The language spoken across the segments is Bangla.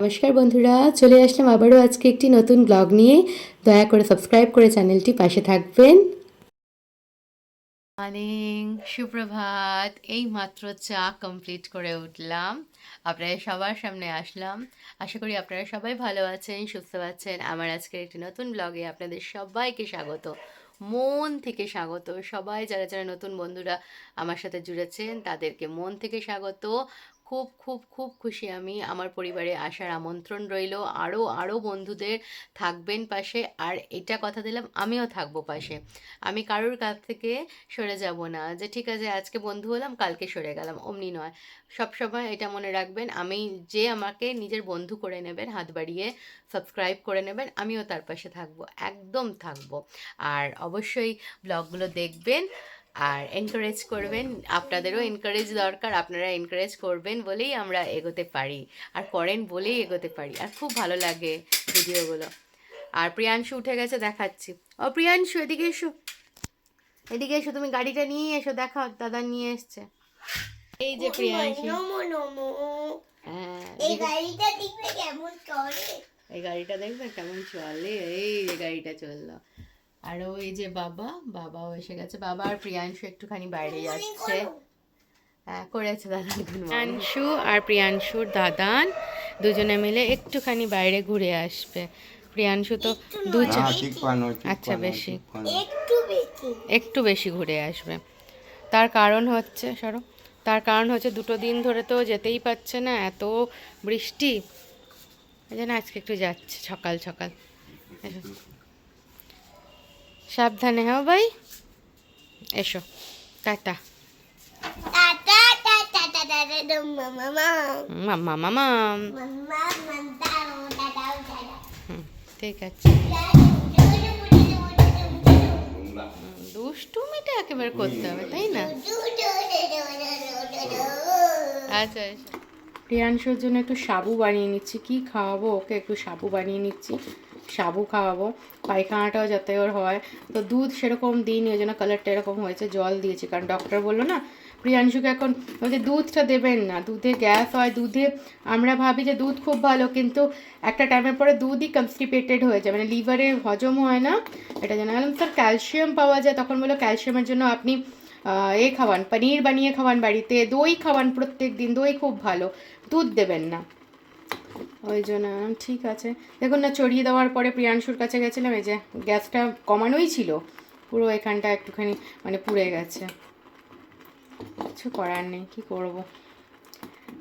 নমস্কার বন্ধুরা, চলে আসলাম আবারও আজকে একটি নতুন ব্লগ নিয়ে। দয়া করে সাবস্ক্রাইব করে চ্যানেলটি পাশে থাকবেন। মর্নিং সুপ্রভাত এই মাত্র চা কমপ্লিট করে উঠলাম। আপনারা সবার সামনে আসলাম। আশা করি আপনারা সবাই ভালো আছেন, সুস্থ আছেন। আমার আজকের একটি নতুন ব্লগে আপনাদের সবাইকে স্বাগত। মন থেকে স্বাগত। সবাই যারা যারা নতুন বন্ধুরা আমার সাথে জুড়েছেন, তাদেরকে মন থেকে স্বাগত। খুব খুব খুব খুশি আমি। আমার পরিবারে আসার আমন্ত্রণ রইল। আরও আরও বন্ধুদের থাকবেন পাশে। আর এটা কথা দিলাম, আমিও থাকব পাশে। আমি কারোর কাছ থেকে সরে যাব না যে ঠিক আছে, আজকে বন্ধু হলাম, কালকে সরে গেলাম, অমনি নয়। সবসময় এটা মনে রাখবেন, আমি যে আমাকে নিজের বন্ধু করে নেবেন, হাত বাড়িয়ে সাবস্ক্রাইব করে নেবেন, আমিও তার পাশে থাকব, একদম থাকব। আর অবশ্যই ব্লগগুলো দেখবেন। আর এনকারেজ করবেন আপনাদেরও এনকারেজ দরকার আপনারা এনকারেজ করবেন বলেই আমরা এগোতে পারি আর করেন বলেই এগোতে পারি আর খুব ভালো লাগে ভিডিওগুলো। আর প্রিয়াংশু উঠে গেছে দেখাচ্ছি। ও প্রিয়াংশু এদিকে এসো। এদিকে এসো তুমি গাড়িটা নিয়ে এসো দেখাও দাদা নিয়ে এসছে। এই যে প্রিয়াংশু। নমো নমো হ্যাঁ এই গাড়িটা দেখবে কেমন চলে? এই গাড়িটা দেখবে কেমন চলে? এই যে গাড়িটা চলল। আর ওই যে বাবা বাবাও এসে গেছে। বাবা আর প্রিয়াংশু একটুখানি বাইরে যাচ্ছে। হ্যাঁ করেছে দাদান প্রিয়াংশু আর প্রিয়াংশুর দাদান দুজনে মিলে একটুখানি বাইরে ঘুরে আসবে। প্রিয়াংশু তো দু হ্যাঁ আচ্ছা, বেশি। একটু বেশি ঘুরে আসবে। তার কারণ হচ্ছে সরো তার কারণ হচ্ছে দুটো দিন ধরে তো যেতেই পারছে না এত বৃষ্টি। এই জন্য আজকে একটু যাচ্ছে সকাল সকাল। সাবধানে হ্যাঁ ভাই? এসো টাটা। মামা মাম্মা মামা ঠিক আছে। দুষ্টুমিটা একেবারে করতে হবে তাই না? আচ্ছা আচ্ছা। প্রিয়াংশুর জন্য একটু সাবু বানিয়ে নিচ্ছি। কি খাওয়াবো? ওকে একটু সাবু বানিয়ে নিচ্ছি। সাবু খাওয়াবো, পায়খানাটাও যাতে ওর হয়। তো দুধ সেরকম দিইনি, ওই জন্য কালারটা এরকম হয়েছে, জল দিয়েছি। কারণ ডক্টর বলল না, প্রিয়াংশুকে এখন বলছে দুধটা দেবেন না, দুধে গ্যাস হয়, দুধে আমরা ভাবি যে দুধ খুব ভালো, কিন্তু একটা টাইমের পরে দুধই কনস্টিপেটেড হয়ে যায়। মানে লিভারে হজম হয় না, এটা জানা গেলাম স্যার ক্যালসিয়াম পাওয়া যায়, তখন বলল ক্যালসিয়ামের জন্য আপনি এ খাওয়ান, পনির বানিয়ে খাওয়ান বাড়িতে, দই খাওয়ান প্রত্যেক দিন দই খুব ভালো, দুধ দেবেন না। ওই জন্য ঠিক আছে। দেখুন না চড়িয়ে দেওয়ার পরে প্রিয়াংশুর কাছে গেছিলাম এই যে গ্যাসটা কমানোই ছিল। পুরো এখানটা একটুখানি মানে পুড়ে গেছে। কিছু করার নেই কি করব?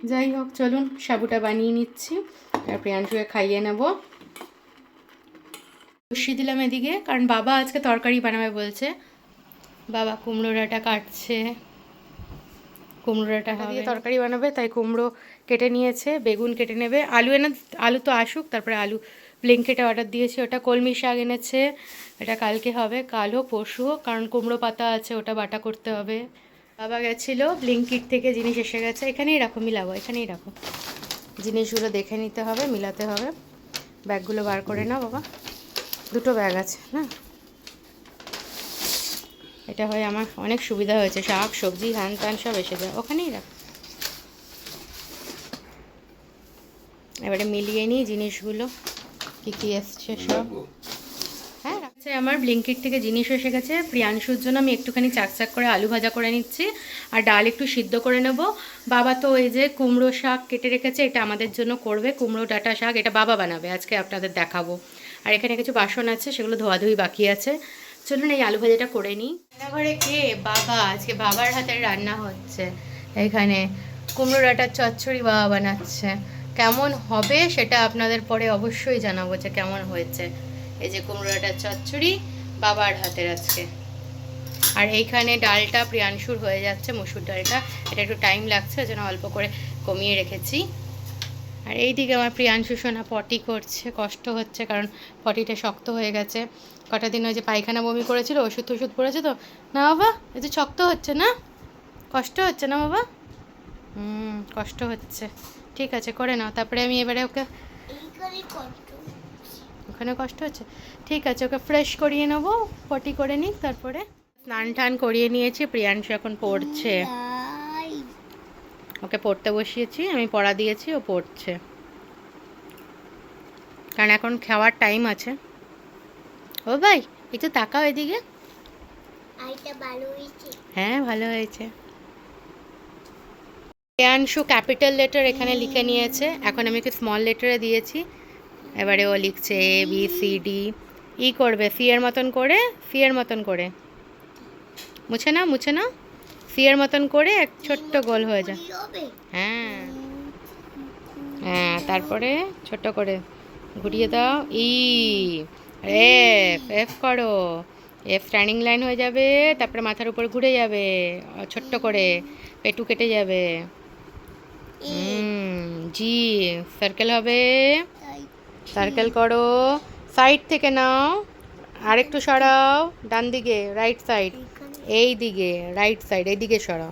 যাই হোক চলুন সাবুটা বানিয়ে নিচ্ছি আর প্রিয়াংশুকে খাইয়ে নেব। বসিয়ে দিলাম এদিকে কারণ বাবা আজকে তরকারি বানাবে বলছে। বাবা কুমড়ো ডাঁটা কাটছে। কুমড়ো ডাঁটা দিয়ে তরকারি বানাবে তাই কুমড়ো কেটে নিয়েছে, বেগুন কেটে নেবে। আলু এনে, আলু তো আসুক, তারপরে আলু ব্লিঙ্কেটে অর্ডার দিয়েছি, ওটা কলমি শাক এনেছে। এটা কালকে হবে কাল হোক পরশু হোক কারণ কুমড়ো পাতা আছে, ওটা বাটা করতে হবে। বাবা গেছিল, ব্লিঙ্কিট থেকে জিনিস এসে গেছে, এখানেই রাখো মিলাবো এখানেই রাখো। জিনিসগুলো দেখে নিতে হবে, মিলাতে হবে। ব্যাগগুলো বার করে নাও বাবা। দুটো ব্যাগ আছে, না? এটা হয় আমার, অনেক সুবিধা হয়েছে, শাক, সবজি হ্যান ত্যান সব এসে যায়, ওখানেই রাখ। এবারে মিলিয়ে নিই জিনিসগুলো কী কী এসছে সব। হ্যাঁ আমার ব্লিঙ্কিট থেকে জিনিস এসে গেছে। প্রিয়াংশুর জন্য আমি একটুখানি চাকচাক করে আলু ভাজা করে নিচ্ছি আর ডাল একটু সিদ্ধ করে নেব। বাবা তো এই যে কুমড়ো শাক কেটে রেখেছে এটা আমাদের জন্য করবে। কুমড়ো ডাঁটা শাক এটা বাবা বানাবে আজকে আপনাদের দেখাবো। আর এখানে কিছু বাসন আছে সেগুলো ধোয়াধুয়ি বাকি আছে। চলুন এই আলু ভাজাটা করে নিই। রান্নাঘরে কে? বাবা আজকে বাবার হাতের রান্না হচ্ছে। এখানে কুমড়ো ডাঁটার চচ্চড়ি বাবা বানাচ্ছে। কেমন হবে সেটা আপনাদের পরে অবশ্যই জানাব যে কেমন হয়েছে। এই যে কুমড়োটা চচ্চড়ি, বাবার হাতের আজকে। আর এইখানে ডালটা প্রিয়াংশুর হয়ে যাচ্ছে, মসুর ডালটা। এটা একটু টাইম লাগছে, ওই জন্য অল্প করে কমিয়ে রেখেছি। আর এই দিকে আমার প্রিয়াংশু সোনা পটি করছে, কষ্ট হচ্ছে কারণ পটিটা শক্ত হয়ে গেছে। কটা দিন ওই যে পায়খানা বমি করেছিল, ওষুধ টষুধ পড়েছে তো। না বাবা, এই যে শক্ত হচ্ছে না? কষ্ট হচ্ছে না বাবা? হুম, কষ্ট হচ্ছে। ঠিক আছে করে নাও। তারপরে আমি এবারে ওকে ওখানে কষ্ট হচ্ছে? ঠিক আছে ওকে ফ্রেশ করিয়ে নেব পটি করে নিক তারপরে স্নান টান করিয়ে নিয়েছি প্রিয়াংশু এখন পড়ছে। ওকে পড়তে বসিয়েছি আমি পড়া দিয়েছি ও পড়ছে। কারণ এখন খাওয়ার টাইম আছে। ও ভাই একটু তাকাও এদিকে। হ্যাঁ ভালো হয়েছে। প্রিয়াংশু ক্যাপিটাল লেটার এখানে লিখে নিয়েছে। এখন আমি একটু স্মল লেটারে দিয়েছি। এবারে ও লিখছে A B C D E করবে সি এর মতন করে সি এর মতন করে। মুছে না মুছে না সি এর মতন করে এক ছোট্ট গোল হয়ে যায়। হ্যাঁ। হ্যাঁ তারপরে ছোট্ট করে ঘুরিয়ে দাও। ই। এফ এফ করো। এফ স্ট্যান্ডিং লাইন হয়ে যাবে, তারপরে মাথার উপর ঘুরে যাবে। ছোট্ট করে, পেটু কেটে যাবে। জি সার্কেল হবে। সার্কেল করো। সাইড থেকে নাও। আরেকটু সরাও ডান দিকে রাইট সাইড এই দিকে রাইট সাইড এই দিকে সরাও।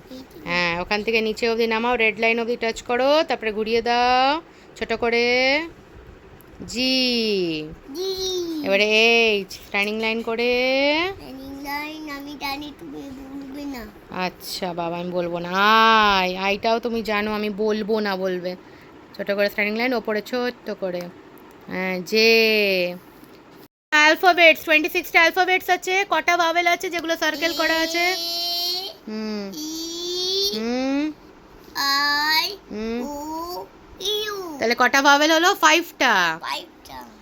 হ্যাঁ ওখান থেকে নিচে অবধি নামাও রেড লাইন অবধি টাচ করো তারপরে ঘুরিয়ে দাও। ছোট করে। জি এবারে এইচ স্ট্যান্ডিং লাইন করে। Line আমি জানি তুমি বলবে না। আচ্ছা বাবা আমি বলব না। আই আইটাও তুমি জানো আমি বলব না বলবে। ছোট করে স্ট্যান্ডিং লাইন ওপরে ছোট্ট করে। হ্যাঁ যে। অ্যালফাবেটস টোয়েন্টি সিক্সটা অ্যালফাবেটস আছে কটা ভাবেল আছে যেগুলো সার্কেল করা আছে? হুম। হুম। আই হুম। তাহলে কটা ভাবেল হলো? ফাইভটা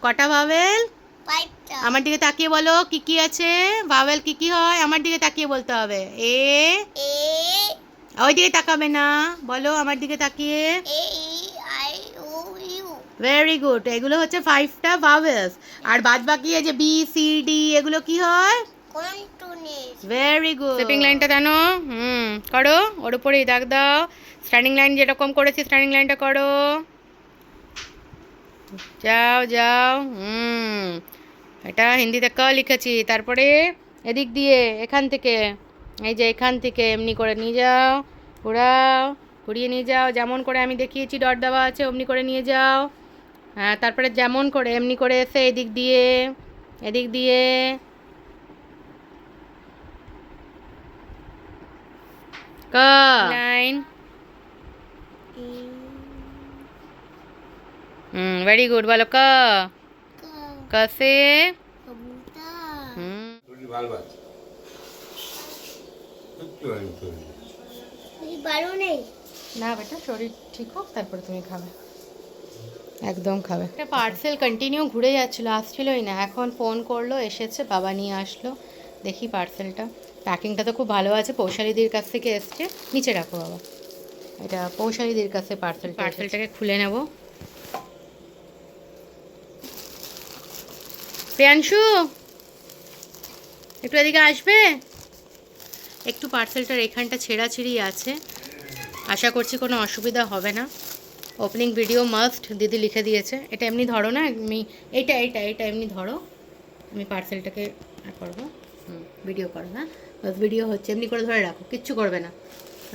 কটা ভাবেল আমার দিকে তাকিয়ে বলো কি কি আছে? ভাবেল কি কি হয়? আমার দিকে তাকিয়ে বলতে হবে। এ এ ওই দিকে তাকাবে না। বলো আমার দিকে তাকিয়ে। আই ভেরি গুড এগুলো হচ্ছে ফাইভটা ভাবেলস আর বাদ বাকি এই যে বি সি ডি এগুলো কি হয়? ভেরি গুড স্টেপিং লাইনটা জানো? হুম করো। ওর উপরেই দাগ দাও। স্ট্যান্ডিং লাইন যেরকম করেছি স্ট্যান্ডিং লাইনটা করো। যাও যাও হুম। এটা হিন্দিতে ক লিখেছি তারপরে এদিক দিয়ে এখান থেকে এই যে এখান থেকে এমনি করে নিয়ে যাও ঘোরাও ঘুরিয়ে নিয়ে যাও যেমন করে আমি দেখিয়েছি ডট দেওয়া আছে অমনি করে নিয়ে যাও। হ্যাঁ তারপরে যেমন করে এমনি করে এসে এদিক দিয়ে এদিক দিয়ে। ক হুম ভেরি গুড বলো ক ক সে কবুতর হুম শরীর ভালো আছে একটু আমি শরীর এই ভালো নেই না বেটা শরীর ঠিক হোক তারপরে তুমি খাবে একদম খাবে একটা পার্সেল কন্টিনিউ ঘুরে যাচ্ছিল আসছিলোই না এখন ফোন করল এসেছে বাবা নিয়ে আসলো। দেখি পার্সেলটা প্যাকিংটা তো খুব ভালো আছে পৌশালীদির কাছ থেকে এসছে। নিচে রাখো বাবা। এটা পৌশালীদির কাছে পার্সেল পার্সেলটাকে খুলে নেব। প্রিয়াংশু, একটু এদিকে আসবে? একটু পার্সেলটার এখানটা ছেঁড়াছিঁড়ি আছে। আশা করছি কোনো অসুবিধা হবে না। ওপেনিং ভিডিও মাস্ট দিদি লিখে দিয়েছে। এটা এমনি ধরো না আমি এইটা এটা এইটা এমনি ধরো। আমি পার্সেলটাকে করব। ভিডিও করো না বাস ভিডিও হচ্ছে, এমনি করে ধরে রাখো, কিচ্ছু করবে না।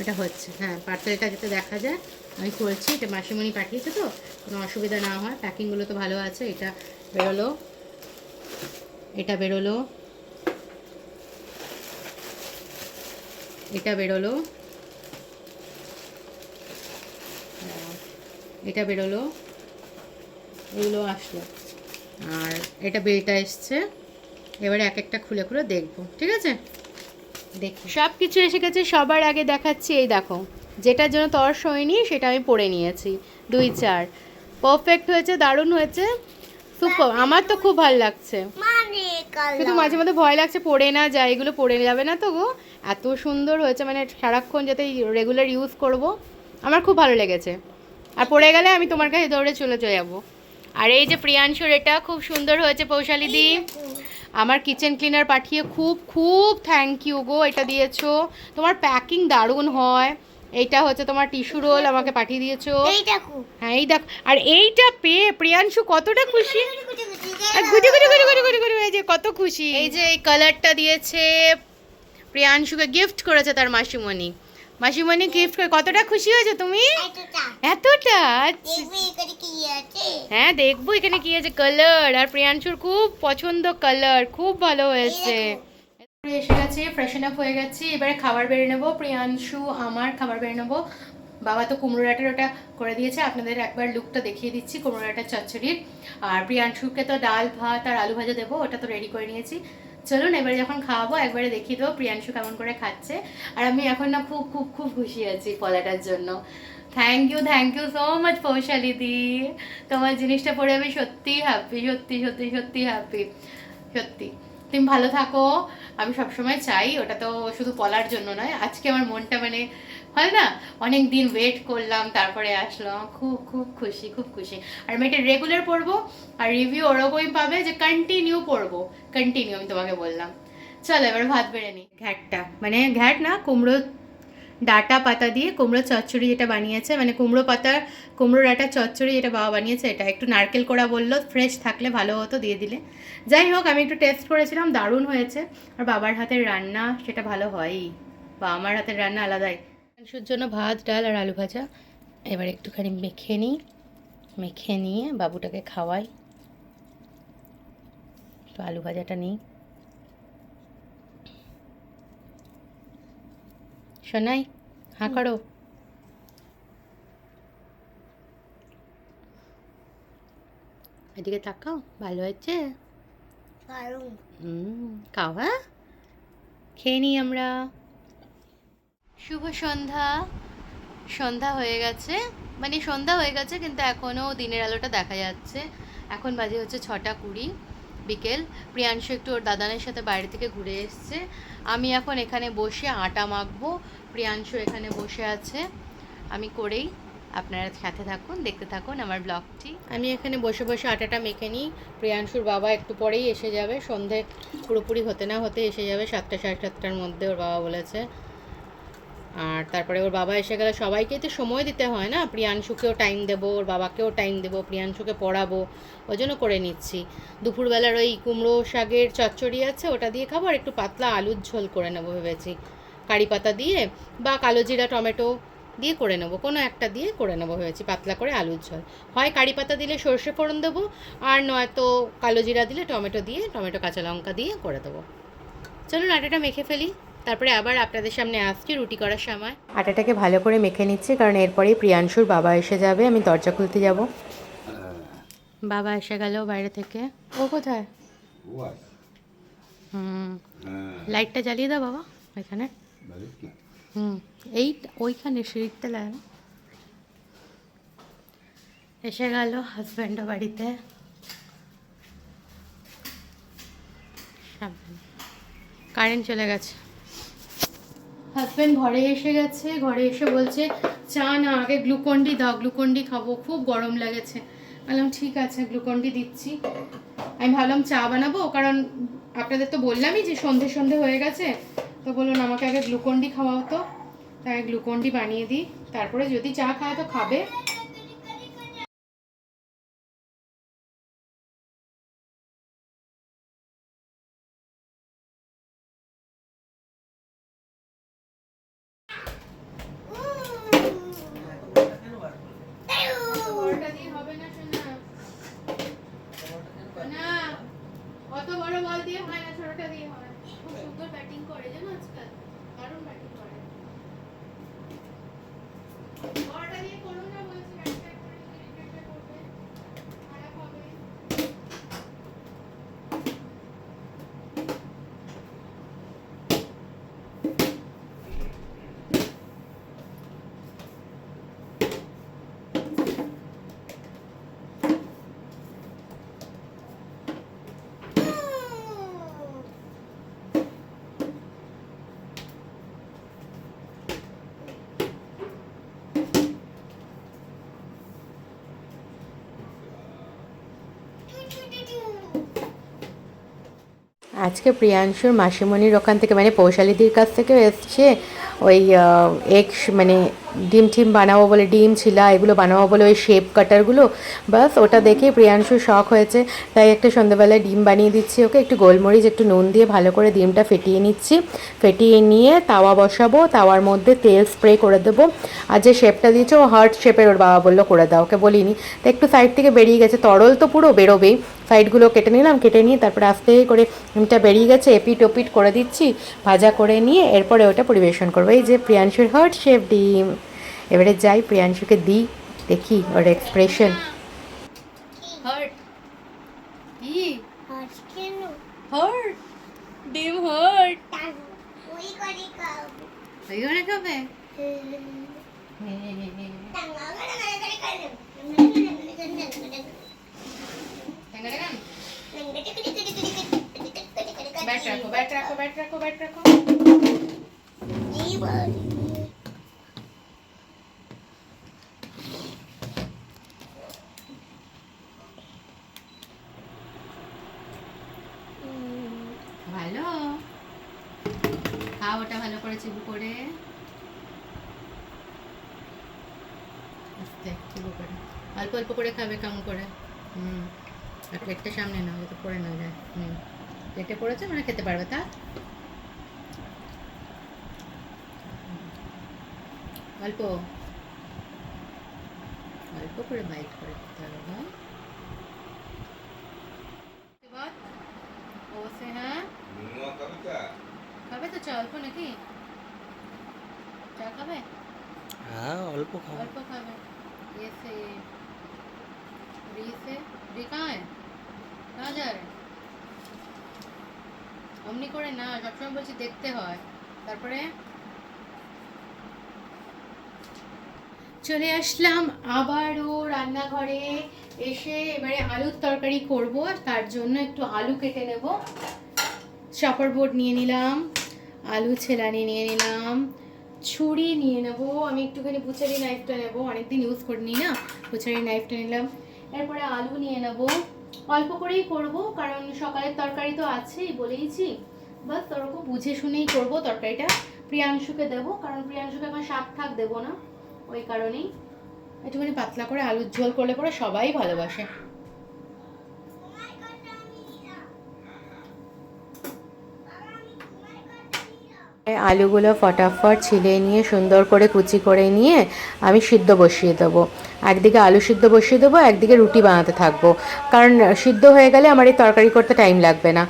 এটা হচ্ছে হ্যাঁ পার্সেলটা যাতে দেখা যায়। আমি করছি এটা মাসিমণি পাঠিয়েছে তো, কোনো অসুবিধা না হয়। প্যাকিংগুলো তো ভালো আছে, এটা বেরোলো। এটা বেরোলো। এটা বেরোলো। এটা বেরোলো। এগুলো আসলো। আর এটা বেলটা এসছে। এবারে এক একটা খুলে খুলে দেখব, ঠিক আছে? দেখি। সব কিছু এসে গেছে, সবার আগে দেখাচ্ছি, এই দেখো। যেটার জন্য তর্স হয়নি সেটা আমি পরে নিয়েছি। দুই চার। পারফেক্ট হয়েছে, দারুণ হয়েছে। সুপার আমার তো খুব ভালো লাগছে। মানে কিন্তু মাঝে মধ্যে ভয় লাগছে পড়ে না যায় এগুলো পড়ে যাবে না তো গো। এত সুন্দর হয়েছে মানে সারাক্ষণ যাতে রেগুলার ইউজ করব আমার খুব ভালো লেগেছে। আর পড়ে গেলে আমি তোমার কাছে দৌড়ে চলে চলে যাব। আর এই যে প্রিয়াংশুর এটা খুব সুন্দর হয়েছে পৌশালী দি। আমার কিচেন ক্লিনার পাঠিয়ে খুব খুব থ্যাংক ইউ গো এটা দিয়েছ। তোমার প্যাকিং দারুণ হয়। এইটা হচ্ছে তোমার টিস্যু রোল আমাকে পাঠিয়ে দিয়েছ। এই দেখো হ্যাঁ এই দেখো আর এইটা পেয়ে প্রিয়াংশু কতটা খুশি? আর গুটি গুটি গুটি গুটি গুটি গুটি এই যে কত খুশি। এই যে এই কালারটা দিয়েছে প্রিয়াংশুকে গিফট করেছে তার মাসিমণি। মাসিমণি গিফট করে কতটা খুশি হয়েছে তুমি? এতটা। এতটা? আচ্ছা। হ্যাঁ দেখব এখানে কি আছে। কালার আর প্রিয়াংশুর খুব পছন্দ কালার খুব ভালো হয়েছে। এসে গেছে ফ্রেশন আপ হয়ে গেছি। এবারে খাবার বেড়ে নেব। প্রিয়াংশু আমার খাবার বেড়ে নেব। বাবা তো কুমড়ো ডাঁটার ওটা করে দিয়েছে। আপনাদের একবার লুকটা দেখিয়ে দিচ্ছি কুমড়ো ডাঁটার চচ্চড়ির। আর প্রিয়াংশুকে তো ডাল, ভাত আর আলু ভাজা দেবো, ওটা তো রেডি করে নিয়েছি। চলুন, এবারে যখন খাওয়াবো, একবারে দেখিয়ে দেবো প্রিয়াংশু কেমন করে খাচ্ছে। আর আমি এখন না খুব খুব খুব খুশি আছি পলাটার জন্য। Thank you thank you so much পৌশালিদি তোমার জিনিসটা পড়ে আমি সত্যিই হ্যাপি সত্যি সত্যি সত্যি হ্যাপি সত্যি। তুমি ভালো থাকো। আমি সবসময় চাই, ওটা তো শুধু বলার জন্য নয়। আজকে আমার মনটা মানে হয় না, অনেক দিন ওয়েট করলাম, তারপরে আসলাম খুব খুব খুশি খুব খুশি। আর আমি এটা রেগুলার পড়ব, আর রিভিউ ওরকমই পাবে যে কন্টিনিউ পড়ব। কন্টিনিউ আমি তোমাকে বললাম। চলো এবার ভাত বেড়ে নিই। ঘ্যাটটা মানে ঘ্যাট না কুমড়ো ডাটা পাতা দিয়ে কুমড়ো চচ্চড়ি যেটা বানিয়েছে মানে কুমড়ো পাতার, কুমড়ো ডাটা চচ্চড়ি যেটা বাবা বানিয়েছে, এটা একটু নারকেল কোড়া বলল ফ্রেশ থাকলে ভালো হতো দিয়ে দিলে। যাই হোক, আমি একটু টেস্ট করেছিলাম, দারুণ হয়েছে। আর বাবার হাতের রান্না, সেটা ভালো হয়ই। বা আমার হাতের রান্না আলাদাই। মাংসের জন্য ভাত, ডাল আর আলু ভাজা। এবার একটুখানি মেখে নিই। মেখে নিয়ে বাবুটাকে খাওয়াই। তো আলু ভাজাটা নিই। শোনাই হাঁ করো। এদিকে তাকাও ভালো হয়েছে? খাও হ্যাঁ? খেয়ে নিই আমরা। শুভ সন্ধ্যা। সন্ধ্যা হয়ে গেছে। মানে সন্ধ্যা হয়ে গেছে কিন্তু এখনও দিনের আলোটা দেখা যাচ্ছে। এখন বাজে হচ্ছে ছটা কুড়ি। বিকেল। প্রিয়াংশু একটু ওর দাদানের সাথে বাইরে থেকে ঘুরে এসছে। আমি এখন এখানে বসে আটা মাখবো। প্রিয়াংশু এখানে বসে আছে। আমি করেই আপনারা সাথে থাকুন, দেখতে থাকুন আমার ব্লগটি। আমি এখানে বসে বসে আটাটা মেখে নিই। প্রিয়াংশুর বাবা একটু পরেই এসে যাবে। সন্ধে পুরোপুরি হতে না হতে এসে যাবে সাতটা, সাড়ে সাতটার মধ্যে ওর বাবা বলেছে। আর তারপরে ওর বাবা এসে গেলে সবাইকেই তো সময় দিতে হয় না, প্রিয়াংশুকেও টাইম দেবো, ওর বাবাকেও টাইম দেবো, প্রিয়াংশুকে পড়াবো, ওই জন্য করে নিচ্ছি। দুপুরবেলার ওই কুমড়ো শাকের চচ্চড়ি আছে, ওটা দিয়ে খাব, আর একটু পাতলা আলুর ঝোল করে নেব ভেবেছি। কারি পাতা দিয়ে বা কালো জিরা, টমেটো দিয়ে করে নেব, কোনো একটা দিয়ে করে নেব ভেবেছি, পাতলা করে আলুর ঝোল। হয় কারি পাতা দিলে সর্ষে ফোড়ন দেবো, আর নয়তো কালো জিরা দিলে টমেটো দিয়ে, টমেটো কাঁচা লঙ্কা দিয়ে করে দেবো। চলুন আটাটা মেখে ফেলি। তারপরে আবার আপনাদের সামনে আসছি রুটি করার সময়। আটাটাকে ভালো করে মেখে নিচ্ছি কারণ এরপরেই প্রিয়াংশুর বাবা এসে যাবে আমি দরজা খুলতে যাব। বাবা এসে গেল বাইরে থেকে। ও কোথায়? হুম। হ্যাঁ। লাইটটা জ্বালিয়ে দাও বাবা ওইখানে। হুম এই ওইখানে সিঁড়িতে লাগানো এসে গেল হাজব্যান্ডও বাড়িতে। কারেন্ট চলে গেছে। হাজব্যান্ড ঘরে এসে গেছে, ঘরে এসে বলছে, চা না, আগে গ্লুকন্ডি দাও গ্লুকন্ডি খাব, খুব গরম লেগেছে। বললাম, ঠিক আছে গ্লুকন্ডি দিচ্ছি। আমি ভাবলাম, চা বানাবো? কারণ আপনাদের তো বললামই যে সন্ধে সন্ধে হয়ে গেছে। তো বলুন আমাকে আগে গ্লুকন্ডি খাওয়াও তো। তাই গ্লুকন্ডি বানিয়ে দিই। তারপরে যদি চা খায় তো খাবে বড়টা দিয়ে হবে না সোনা না অত বড় বল দিয়ে হয় না ছোটটা দিয়ে হয় খুব সুন্দর ব্যাটিং করে জানো আজকাল দারুণ ব্যাটিং করে বড়টা দিয়ে করো না বলছি ব্যাটটা করে যদি রিফ্রেশটা করবে খারাপ হবে আজকে প্রিয়াংশুর মাসিমণির ওখান থেকে মানে পৌশালিদির কাছ থেকে এসছে ওই এগ মানে ডিম টিম বানাবো বলে, ডিম, ছিলা, এগুলো বানাবো বলে ওই শেপ কাটারগুলো বাস ওটা দেখে প্রিয়াংশু শখ হয়েছে। তাই একটা সন্ধ্যাবেলায় ডিম বানিয়ে দিচ্ছি ওকে, একটু গোলমরিচ, একটু নুন দিয়ে ভালো করে ডিমটা ফেটিয়ে নিচ্ছি। ফেটিয়ে নিয়ে তাওয়া বসাবো, তাওয়ার মধ্যে তেল স্প্রে করে দেবো। আর যে শেপটা দিয়েছে ও হার্ট শেপের ওর বাবা বলল করে দাও, ওকে বলিনি। তো একটু সাইড থেকে বেরিয়ে গেছে, তরল তো পুরো বেরোবেই। সাইডগুলো কেটে নিলাম, কেটে নিয়ে তারপরে আস্তে করে ডিমটা বেরিয়ে গেছে, এপিট ওপিট করে দিচ্ছি, ভাজা করে নিয়ে এরপরে ওটা পরিবেশন করব। এই যে প্রিয়াংশুর হার্ট শেপ ডিম। এবারে যাই প্রিয়াংশুকে দিই দেখি ওর এক্সপ্রেশন হার্ট কি? হার্ট ডিম হার্ট ওই করে খাব। ব্যাট রাখো ব্যাট রাখো ব্যাট রাখো ব্যাট রাখো। ভালো? খাও, ওটা ভালো করে চিবু করে অল্প অল্প করে খাবে, কেমন করে? হুম। আর পেটটা সামনে নাও যাতে পড়ে না যায়। হুম। পেটে পড়েছে মানে খেতে পারবে, তা? অল্প অল্প করে বাইট করে খেতে হবে হ্যাঁ এবার অবশ্যই হ্যাঁ নুনুয়া কবিতা খাবে তো চা অল্প নাকি চা খাবে হ্যাঁ অল্প খাবো অল্প খাবে ये से री से री कहाँ है कहाँ जा रहे অমনি করে না সবসময় বলছি দেখতে হয় তারপরে চলে আসলাম আবারও রান্নাঘরে এসে এবারে আলুর তরকারি করব তার জন্য একটু আলু কেটে নেব। চপার বোর্ড নিয়ে নিলাম, আলু ছেলানি নিয়ে নিলাম, ছুরি নিয়ে নেব। আমি একটুখানি বুচারি নাইফটা নেব, অনেকদিন ইউজ করিনি না, বুচারি নাইফটা নিলাম। এরপরে আলু নিয়ে নেব। অল্প করেই করব, কারণ সকালের তরকারি তো আছেই বলেইছি। বাস ওরকম বুঝে শুনেই করব তরকারিটা। প্রিয়াংশুকে দেবো, কারণ প্রিয়াংশুকে আমার শাক ঠাক দেবো না। ওই কারণেই। একটুখানি পাতলা করে আলুর ঝোল করলে পরে সবাই ভালোবাসে। আলুগুলো ফটাফট ছিলে নিয়ে সুন্দর করে কুচি করে নিয়ে আমি সিদ্ধ বসিয়ে দেবো। একদিকে আলু সিদ্ধ বসিয়ে দেবো, একদিকে রুটি বানাতে থাকব। কারণ সিদ্ধ হয়ে গেলে আমার এই তরকারি করতে টাইম লাগবে না।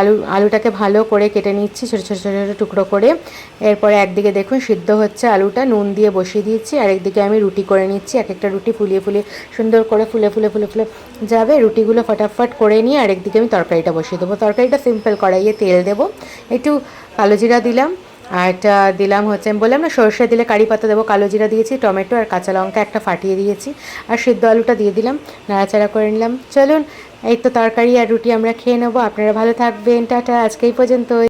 আলু, আলুটাকে ভালো করে কেটে নিচ্ছি, ছোটো ছোটো ছোটো ছোটো টুকরো করে। এরপরে একদিকে দেখুন সিদ্ধ হচ্ছে আলুটা, নুন দিয়ে বসিয়ে দিচ্ছি আর একদিকে আমি রুটি করে নিচ্ছি। এক একটা রুটি ফুলিয়ে ফুলিয়ে সুন্দর করে ফুলে ফুলে ফুলে ফুলে যাবে। রুটিগুলো ফটাফট করে নিয়ে আরেকদিকে আমি তরকারিটা বসিয়ে দেবো। তরকারিটা সিম্পল কড়াইয়ে তেল দেবো। একটু কালো জিরা দিলাম। আর একটা দিলাম হচ্ছে, আমি বললাম না, সরষে দিলে কারি পাতা দেবো, কালো জিরা দিয়েছি, টমেটো আর কাঁচা লঙ্কা একটা ফাটিয়ে দিয়েছি। আর সিদ্ধ আলুটা দিয়ে দিলাম, নাড়াচাড়া করে নিলাম। চলুন, এই তো তরকারি আর রুটি আমরা খেয়ে নেব। আপনারা ভালো থাকবেন, টাটা আজকেই পর্যন্ত